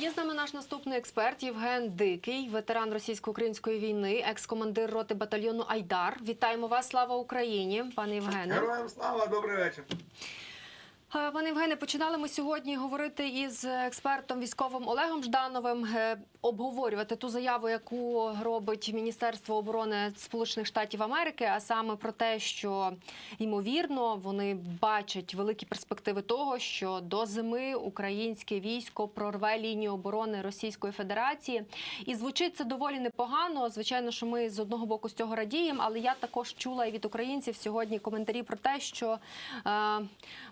Є з нами наш наступний експерт Євген Дикий, ветеран російсько-української війни, екс-командир роти батальйону Айдар. Вітаємо вас! Слава Україні, пане Євгене. Героям слава, добрий вечір. Е, Пане Євгене, починали ми сьогодні говорити із експертом військовим Олегом Ждановим, е, обговорювати ту заяву, яку робить Міністерство оборони Сполучених Штатів Америки, а саме про те, що ймовірно вони бачать великі перспективи того, що до зими українське військо прорве лінію оборони Російської Федерації. І звучить це доволі непогано. Звичайно, що ми з одного боку з цього радіємо, але я також чула і від українців сьогодні коментарі про те, що е,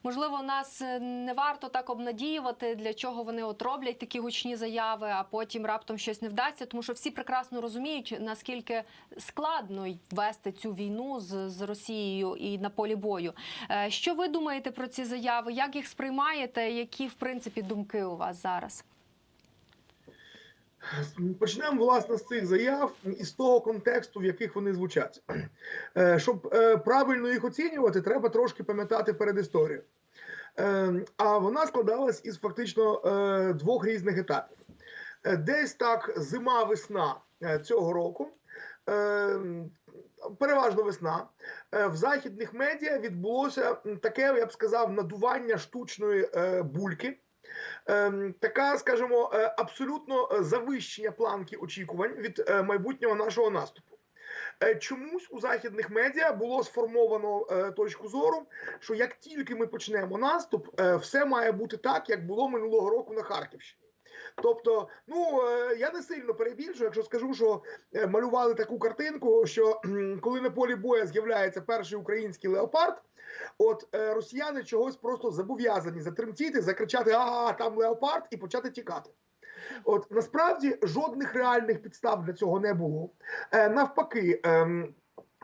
можливо нас е, не варто так обнадіювати, для чого вони от роблять такі гучні заяви, а потім раптом щось не вдасться, тому що всі прекрасно розуміють, наскільки складно вести цю війну з, з Росією і на полі бою. Е, Що ви думаєте про ці заяви? Як їх сприймаєте? Які в принципі думки у вас зараз? Почнемо власне з цих заяв і з того контексту, в яких вони звучать. Е, Щоб правильно їх оцінювати, треба трошки пам'ятати перед. Е, А вона складалась із фактично е, двох різних етапів. Е, Десь так зима-весна е, цього року. е, Переважно весна в західних медіа відбулося таке, я б сказав, надування штучної бульки. Ем, така, скажімо, абсолютно завищення планки очікувань від майбутнього нашого наступу. Е, Чомусь у західних медіа було сформовано е, точку зору, що як тільки ми почнемо наступ, е, все має бути так, як було минулого року на Харківщині. Тобто, ну я не сильно перебільшую, якщо скажу, що малювали таку картинку, що коли на полі боя з'являється перший український леопард, от росіяни чогось просто зобов'язані затремтіти, закричати а там леопард і почати тікати. От насправді жодних реальних підстав для цього не було. Е, навпаки. ем,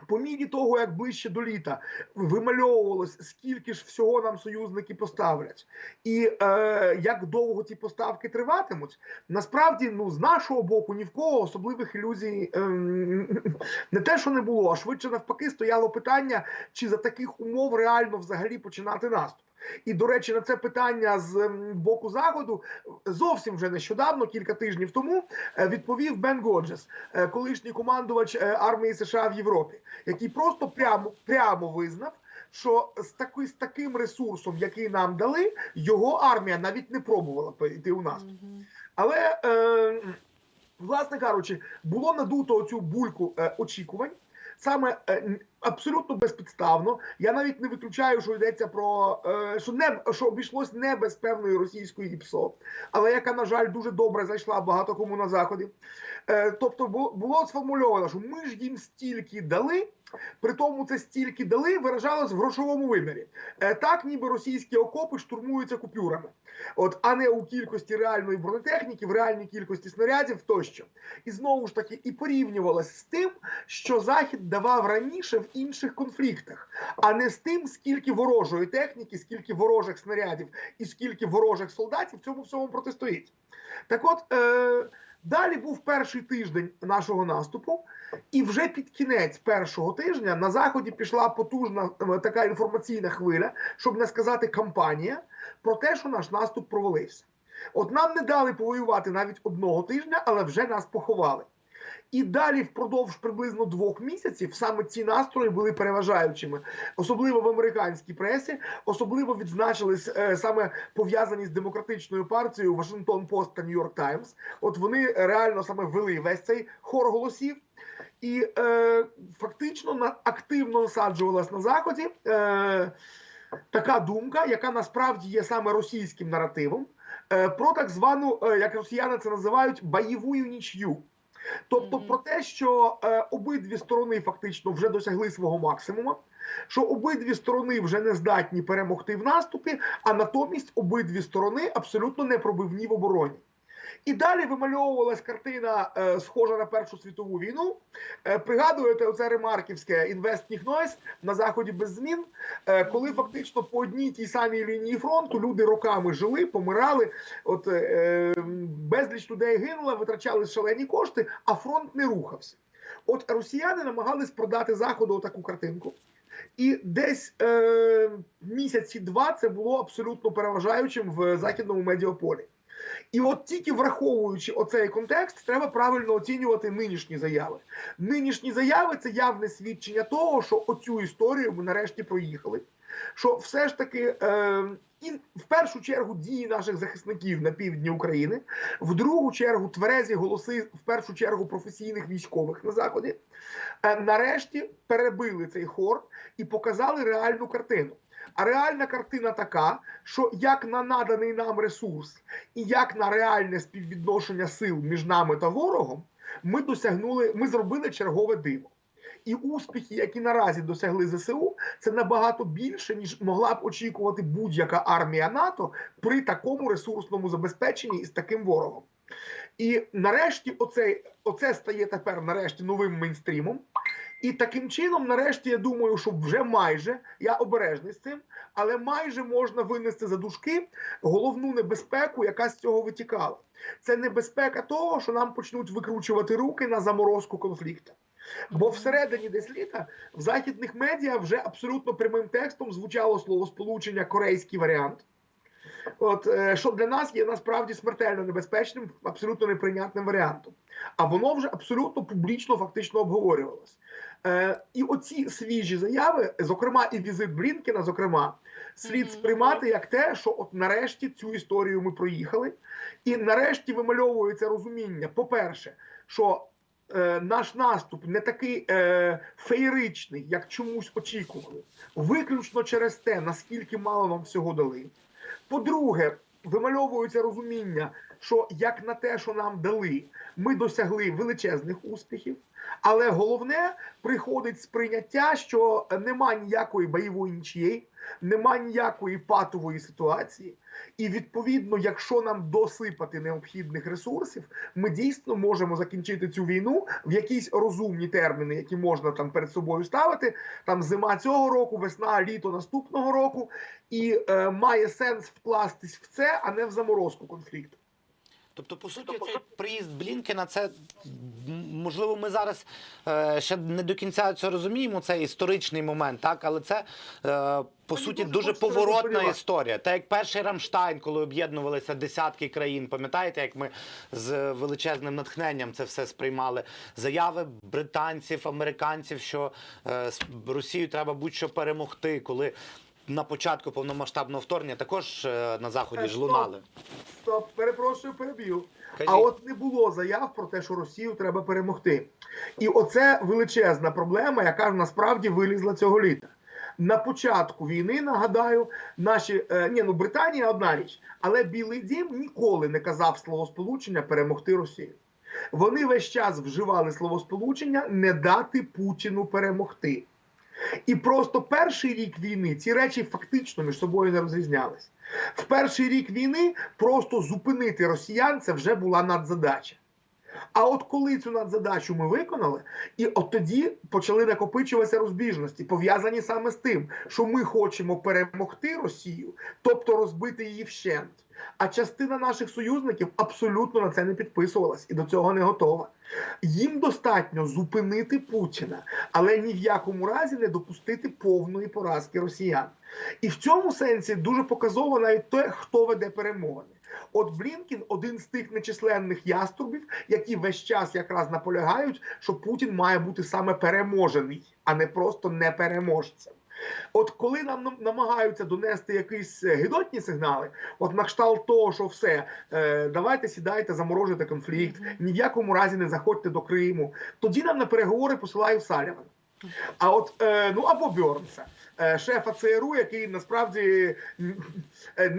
по мірі того, як ближче до літа вимальовувалось, скільки ж всього нам союзники поставлять, і е, як довго ці поставки триватимуть, насправді, ну з нашого боку, ні в кого особливих ілюзій ем, не те, що не було, а швидше навпаки, стояло питання, чи за таких умов реально взагалі починати наступ. І до речі, на це питання з боку заходу зовсім вже нещодавно, кілька тижнів тому, е, відповів Бен Годжес, е, колишній командувач е, армії США в Європі, який просто прямо прямо визнав. Що з таки, з таким ресурсом, який нам дали, його армія навіть не пробувала йти у нас. Але, е, власне кажучи, було надуто цю бульку е, очікувань. Саме е, абсолютно безпідставно. Я навіть не виключаю, що йдеться про е, що не що обійшлось не без певної російської ІПСО, але яка, на жаль, дуже добре зайшла багато кому на заході. Е, тобто, було сформульовано, що ми ж їм стільки дали. При тому це стільки дали, виражалось в грошовому вимірі. Е, так, ніби російські окопи штурмуються купюрами, от а не у кількості реальної бронетехніки, в реальній кількості снарядів тощо. І знову ж таки, і порівнювалось з тим, що Захід давав раніше в інших конфліктах, а не з тим, скільки ворожої техніки, скільки ворожих снарядів і скільки ворожих солдатів цьому всьому протистоїть. Так от. Е- Далі був перший тиждень нашого наступу, і вже під кінець першого тижня на заході пішла потужна е, така інформаційна хвиля, щоб не сказати кампанія, про те, що наш наступ провалився. От нам не дали повоювати навіть одного тижня, але вже нас поховали. І далі, впродовж приблизно двох місяців, саме ці настрої були переважаючими, особливо в американській пресі, особливо відзначились е, саме пов'язані з демократичною партією Вашингтон Пост та Нью-Йорк Таймс. От вони реально саме вели весь цей хор голосів. І е, фактично на активно насаджувалась на заході е, така думка, яка насправді є саме російським наративом, е, про так звану, е, як росіяни це називають, бойову нічю. Тобто про те, що е, обидві сторони фактично вже досягли свого максимуму, що обидві сторони вже не здатні перемогти в наступі, а натомість обидві сторони абсолютно непробивні в обороні. І далі вимальовувалась картина, е, схожа на Першу світову війну. Е, пригадуєте, оце ремарківське інвест Нойс на заході без змін, е, коли фактично по одній тій самій лінії фронту люди роками жили, помирали. От безліч людей гинуло, витрачали шалені кошти, а фронт не рухався. От росіяни намагались продати заходу таку картинку. І десь е, місяці два це було абсолютно переважаючим в західному медіаполі. І от тільки враховуючи оцей контекст, треба правильно оцінювати нинішні заяви. Нинішні заяви це явне свідчення того, що оцю історію ми нарешті проїхали. Що все ж таки, е, і в першу чергу дії наших захисників на півдні України, в другу чергу тверезі голоси, в першу чергу професійних військових на заході, е, нарешті перебили цей хор і показали реальну картину. А реальна картина така, що як на наданий нам ресурс і як на реальне співвідношення сил між нами та ворогом, ми досягнули, ми зробили чергове диво. І успіхи, які наразі досягли ЗСУ, це набагато більше, ніж могла б очікувати будь-яка армія НАТО при такому ресурсному забезпеченні і з таким ворогом. І нарешті, оце, оце стає тепер нарешті новим мейнстрімом. І таким чином, нарешті, я думаю, що вже майже я обережний з цим, але майже можна винести за дужки головну небезпеку, яка з цього витікала. Це небезпека того, що нам почнуть викручувати руки на заморозку конфлікту. Бо всередині десь літа в західних медіа вже абсолютно прямим текстом звучало словосполучення корейський варіант. От е, що для нас є насправді смертельно небезпечним, абсолютно неприйнятним варіантом. А воно вже абсолютно публічно фактично обговорювалось. Е, і оці свіжі заяви, зокрема, і візит Блінкена, зокрема, слід сприймати як те, що от нарешті цю історію ми проїхали, і нарешті вимальовується розуміння. По-перше, що е, наш наступ не такий е, феєричний, як чомусь очікували, виключно через те, наскільки мало нам всього дали. По-друге, вимальовується розуміння, що як на те, що нам дали, ми досягли величезних успіхів. Але головне приходить сприйняття, що нема ніякої бойової нічієї, нема ніякої патової ситуації. І відповідно, якщо нам досипати необхідних ресурсів, ми дійсно можемо закінчити цю війну в якісь розумні терміни, які можна там перед собою ставити. Там зима цього року, весна, літо наступного року, і е, має сенс вкластись в це, а не в заморозку конфлікту. Тобто, по суті, цей приїзд Блінкена, це можливо, ми зараз е, ще не до кінця це розуміємо. Це історичний момент, так але це е, по суті дуже поворотна історія. Так як перший Рамштайн, коли об'єднувалися десятки країн, пам'ятаєте, як ми з величезним натхненням це все сприймали. Заяви британців, американців, що е, Росію треба будь-що перемогти, коли. На початку повномасштабного вторгнення також е, на заході Е, ж лунали. Стоп, перепрошую, переб'ю. А от не було заяв про те, що Росію треба перемогти. І оце величезна проблема, яка насправді вилізла цього літа. На початку війни, нагадаю, наші е, ні, ну Британія одна річ, але Білий Дім ніколи не казав словосполучення перемогти Росію. Вони весь час вживали словосполучення не дати Путіну перемогти. І просто перший рік війни ці речі фактично між собою не розрізнялись. В перший рік війни просто зупинити росіян це вже була надзадача. А от коли цю надзадачу ми виконали, і от тоді почали накопичуватися розбіжності, пов'язані саме з тим, що ми хочемо перемогти Росію, тобто розбити її вщент. А частина наших союзників абсолютно на це не підписувалась і до цього не готова. Їм достатньо зупинити Путіна, але ні в якому разі не допустити повної поразки росіян. І в цьому сенсі дуже показово навіть те, хто веде перемовини. От Блінкін один з тих нечисленних яструбів, які весь час якраз наполягають, що Путін має бути саме переможений, а не просто непереможцем. От коли нам нам- намагаються донести якісь е, гидотні сигнали, от на кшталт того, що все, е, давайте сідайте, заморожуйте конфлікт, ні в якому разі не заходьте до Криму, тоді нам на переговори посилають Салівана. А от е, ну або Бьорнса, шефа ЦРУ, який насправді е,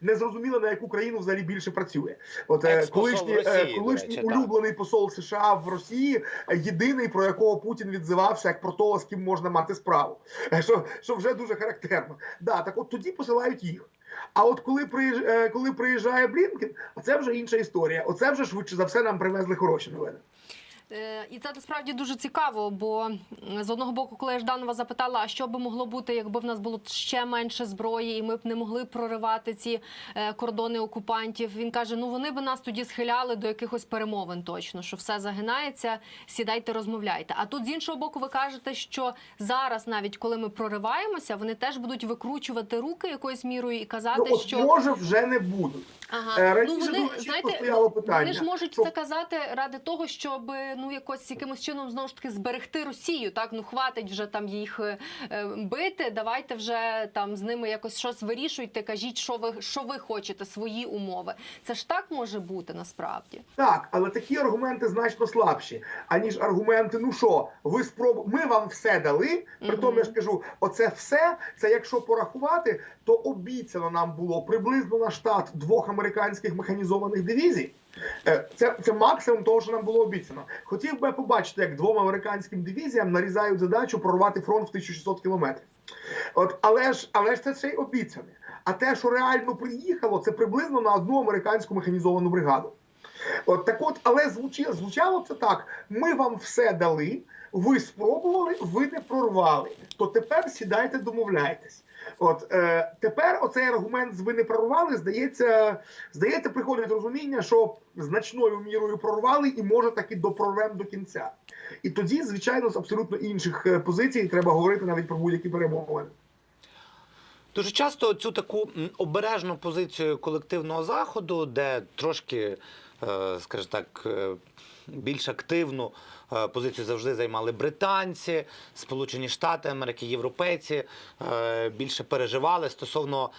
не- зрозуміло на яку країну взагалі більше працює. От е, колишній, Росії, е, колишній речі, так. улюблений посол США в Росії, е, єдиний про якого Путін відзивався як про того, з ким можна мати справу, Е, що, що вже дуже характерно. Да, так от тоді посилають їх. А от коли приїж- е, коли приїжджає Блінкен, це вже інша історія. Оце вже швидше за все нам привезли хороші новини. Е, І це насправді дуже цікаво, бо з одного боку, коли я Жданова запитала, а що би могло бути, якби в нас було ще менше зброї, і ми б не могли проривати ці е, кордони окупантів. Він каже: ну вони би нас тоді схиляли до якихось перемовин, точно що все загинається, сідайте, розмовляйте. А тут з іншого боку, ви кажете, що зараз, навіть коли ми прориваємося, вони теж будуть викручувати руки якоюсь мірою і казати, Ну, от що може вже не будуть. Ага. Е, раніше ну вони знаєте, питання, вони ж можуть що- це казати ради того, щоб ну якось якимось чином знову ж таки зберегти Росію. Так ну хватить вже там їх е, е, бити. Давайте вже там з ними якось щось вирішуйте. Кажіть, що ви що ви хочете, свої умови. Це ж так може бути насправді. Так, але такі аргументи значно слабші, аніж аргументи. Ну що, ви спроб... ми вам все дали. При тому я ж кажу, оце все. Це якщо порахувати, то обіцяно нам було приблизно на штат двох американських механізованих дивізій. Е, Це, це максимум того, що нам було обіцяно. Хотів би побачити, як двом американським дивізіям нарізають задачу прорвати фронт в 1600 кілометрів. От, але ж, але ж це ще й обіцяне. А те, що реально приїхало, це приблизно на одну американську механізовану бригаду. От так от, але звучало, звучало це так: ми вам все дали, ви спробували, ви не прорвали. То тепер сідайте, домовляйтесь. От е, тепер оцей аргумент ви не прорвали, здається, здається, приходить розуміння, що значною мірою прорвали і може таки допрорвем до кінця. І тоді, звичайно, з абсолютно інших е, позицій треба говорити навіть про будь-які перемовини. Дуже часто цю таку обережну позицію колективного заходу, де трошки, е, скажімо так, е, більш активну е, позицію завжди займали британці, Сполучені Штати Америки, європейці е, більше переживали стосовно.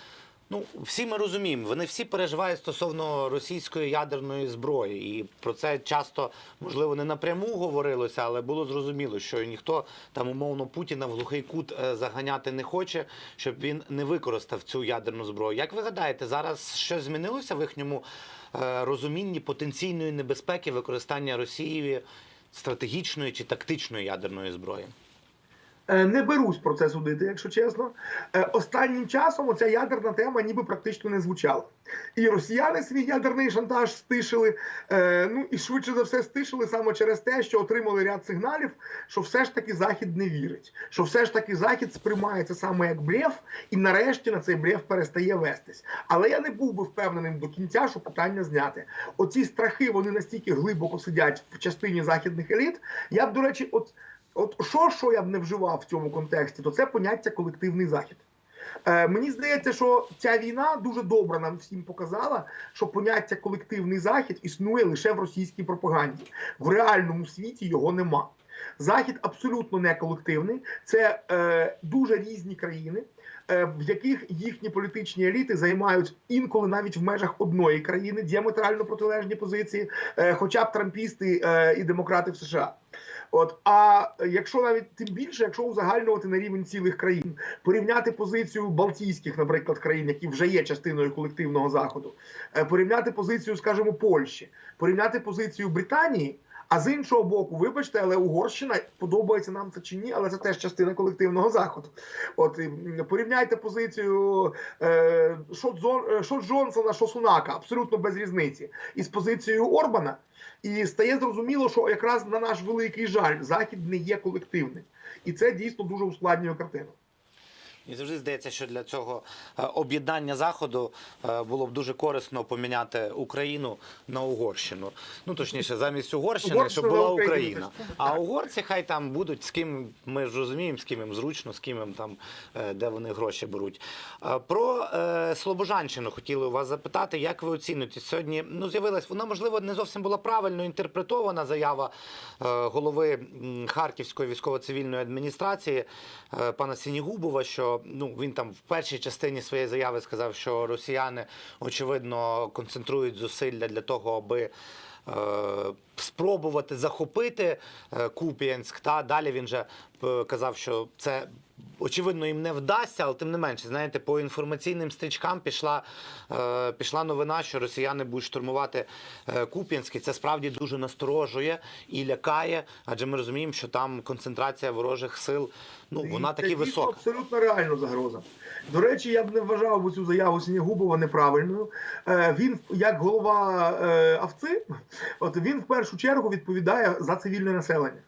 Ну, всі ми розуміємо, вони всі переживають стосовно російської ядерної зброї, і про це часто можливо не напряму говорилося, але було зрозуміло, що ніхто там умовно Путіна в глухий кут е, заганяти не хоче, щоб він не використав цю ядерну зброю. Як ви гадаєте, зараз щось змінилося в їхньому е, розумінні потенційної небезпеки використання Росією стратегічної чи тактичної ядерної зброї? Е, Не берусь про це судити, якщо чесно. Е, Останнім часом оця ядерна тема ніби практично не звучала. І росіяни свій ядерний шантаж стишили. е, Ну і швидше за все стишили саме через те, що отримали ряд сигналів, що все ж таки Захід не вірить, що все ж таки Захід сприймає це саме як блеф, і нарешті на цей блеф перестає вестись. Але я не був би впевненим до кінця, що питання зняти. Оці страхи вони настільки глибоко сидять в частині західних еліт. Я б, до речі, от. От що, що я б не вживав в цьому контексті, то це поняття колективний захід. Е, мені здається, що ця війна дуже добре нам всім показала, що поняття колективний захід існує лише в російській пропаганді. В реальному світі його нема. Захід абсолютно не колективний. Це е, дуже різні країни, е, в яких їхні політичні еліти займають інколи навіть в межах одної країни діаметрально протилежні позиції, е, хоча б трампісти е, і демократи в США. От а якщо навіть тим більше, якщо узагальнювати на рівень цілих країн, порівняти позицію Балтійських, наприклад, країн, які вже є частиною колективного заходу, е, порівняти позицію, скажімо, Польщі, порівняти позицію Британії. А з іншого боку, вибачте, але Угорщина подобається нам це чи ні, але це теж частина колективного заходу. От порівняйте позицію е, що, е, Джонсона, що абсолютно без різниці, із позицією Орбана. І стає зрозуміло, що якраз на наш великий жаль, захід не є колективним, і це дійсно дуже ускладнює картину. І завжди здається, що для цього е, об'єднання заходу е, було б дуже корисно поміняти Україну на Угорщину. Ну точніше, замість Угорщини, Угорщина щоб була на Україна. А угорці хай там будуть з ким ми ж розуміємо, з ким їм зручно, з ким їм там е, де вони гроші беруть. Про Слобожанщину хотіли у вас запитати, як ви оцінюєте сьогодні? Ну з'явилась вона, можливо, не зовсім була правильно інтерпретована заява голови Харківської військово-цивільної адміністрації пана Сінігубова, що ну він там в першій частині своєї заяви сказав, що росіяни очевидно концентрують зусилля для того, аби. е, Спробувати захопити е, Куп'янськ, та далі він же е, казав, що це очевидно їм не вдасться, але тим не менше, знаєте, по інформаційним стрічкам пішла, е, пішла новина, що росіяни будуть штурмувати е, Куп'янськ. І Це справді дуже насторожує і лякає, адже ми розуміємо, що там концентрація ворожих сил ну вона таки висока. Абсолютно реальна загроза. До речі, я б не вважав цю заяву Сінігубова неправильною. Е, Він, як голова е, АВЦИ, от він в першу чергу відповідає за цивільне населення.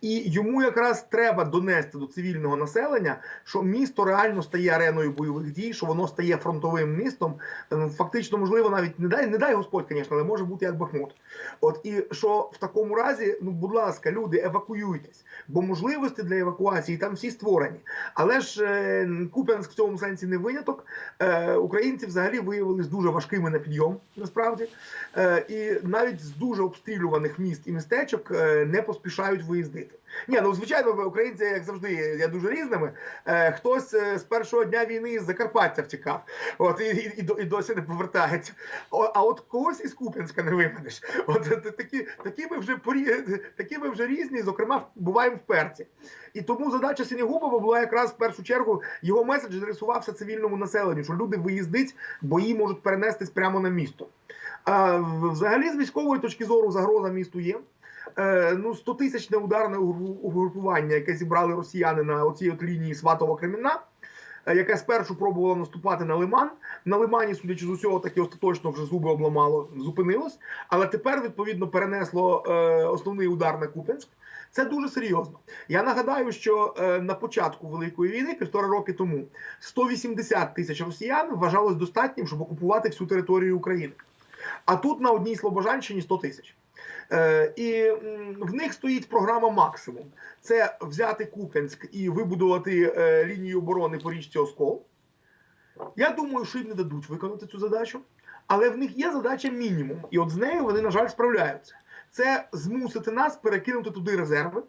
І йому якраз треба донести до цивільного населення, що місто реально стає ареною бойових дій, що воно стає фронтовим містом. Е, Фактично, можливо, навіть не дай, не дай Господь, звісно, але може бути як Бахмут. От і що в такому разі, ну будь ласка, люди, евакуюйтесь, бо можливості для евакуації там всі створені. Але ж е, Куп'янськ в цьому сенсі не виняток. Е, українці взагалі виявились дуже важкими на підйом, насправді. Е, і навіть з дуже обстрілюваних міст і містечок е, не поспішають виїздити. Ні, ну звичайно, ви, українці, як завжди, є дуже різними. Е, хтось е, з першого дня війни з Закарпаття втікав, от і, і, і, досі не повертається. А от когось із Куп'янська не виманеш. От такі, такі ми вже такі ми вже різні, зокрема, буваємо вперті. І тому задача Сінігубова була якраз в першу чергу його меседж адресувався цивільному населенню, що люди виїздить, бої можуть перенестись прямо на місто. А взагалі, з військової точки зору, загроза місту є. Е, ну, 100 тисячне ударне угрупування, яке зібрали росіяни на оцій от лінії Сватова-Кремінна, е, яке спершу пробувало наступати на Лиман. На Лимані, судячи з усього, таки остаточно вже зуби обламало, зупинилось. Але тепер, відповідно, перенесло е, основний удар на Куп'янськ. Це дуже серйозно. Я нагадаю, що на початку Великої війни, півтора роки тому, 180 тисяч росіян вважалось достатнім, щоб окупувати всю територію України. А тут на одній Слобожанщині 100 тисяч. Е, і в них стоїть програма максимум: це взяти Куп'янськ і вибудувати е, лінію оборони по річці Оскол. Я думаю, що їм не дадуть виконати цю задачу, але в них є задача мінімум, і от з нею вони, на жаль, справляються. Це змусити нас перекинути туди резерви,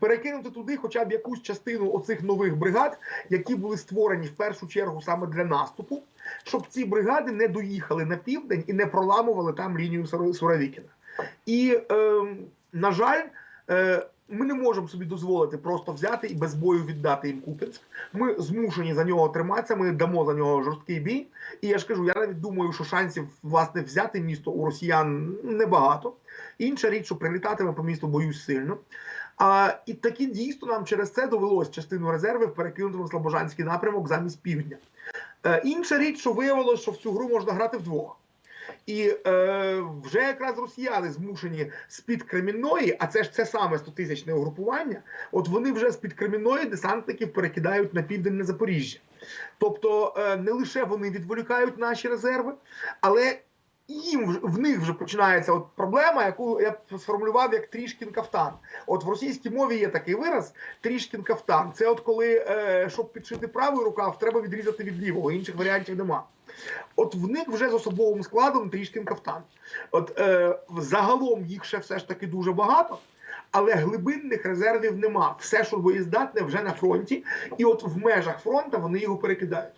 перекинути туди хоча б якусь частину оцих нових бригад, які були створені в першу чергу саме для наступу, щоб ці бригади не доїхали на південь і не проламували там лінію Суро- Суровікіна. І, е, на жаль, е, ми не можемо собі дозволити просто взяти і без бою віддати їм Куп'янськ. Ми змушені за нього триматися. Ми дамо за нього жорсткий бій. І я ж кажу, я навіть думаю, що шансів власне взяти місто у росіян небагато. Інша річ, що прилітатиме по місту, боюсь сильно. А, і таки дійсно нам через це довелось частину резервів перекинути на Слобожанський напрямок замість півдня. Е, інша річ, що виявилося, що в цю гру можна грати вдвох. І е, вже якраз росіяни змушені з-під Кремінної, а це ж це саме 100-тисячне угрупування, от вони вже з-під Кремінної десантників перекидають на південь на Запоріжжя. Тобто е, не лише вони відволікають наші резерви, але їм в них вже починається от проблема, яку я сформулював як трішкін кафтан. От в російській мові є такий вираз трішкін кафтан. Це от коли, е, щоб підшити правий рукав, треба відрізати від лівого, інших варіантів нема. От в них вже з особовим складом трішки кафтан. От е, загалом їх ще все ж таки дуже багато. Але глибинних резервів нема. Все, що боєздатне, вже на фронті, і от в межах фронту вони його перекидають.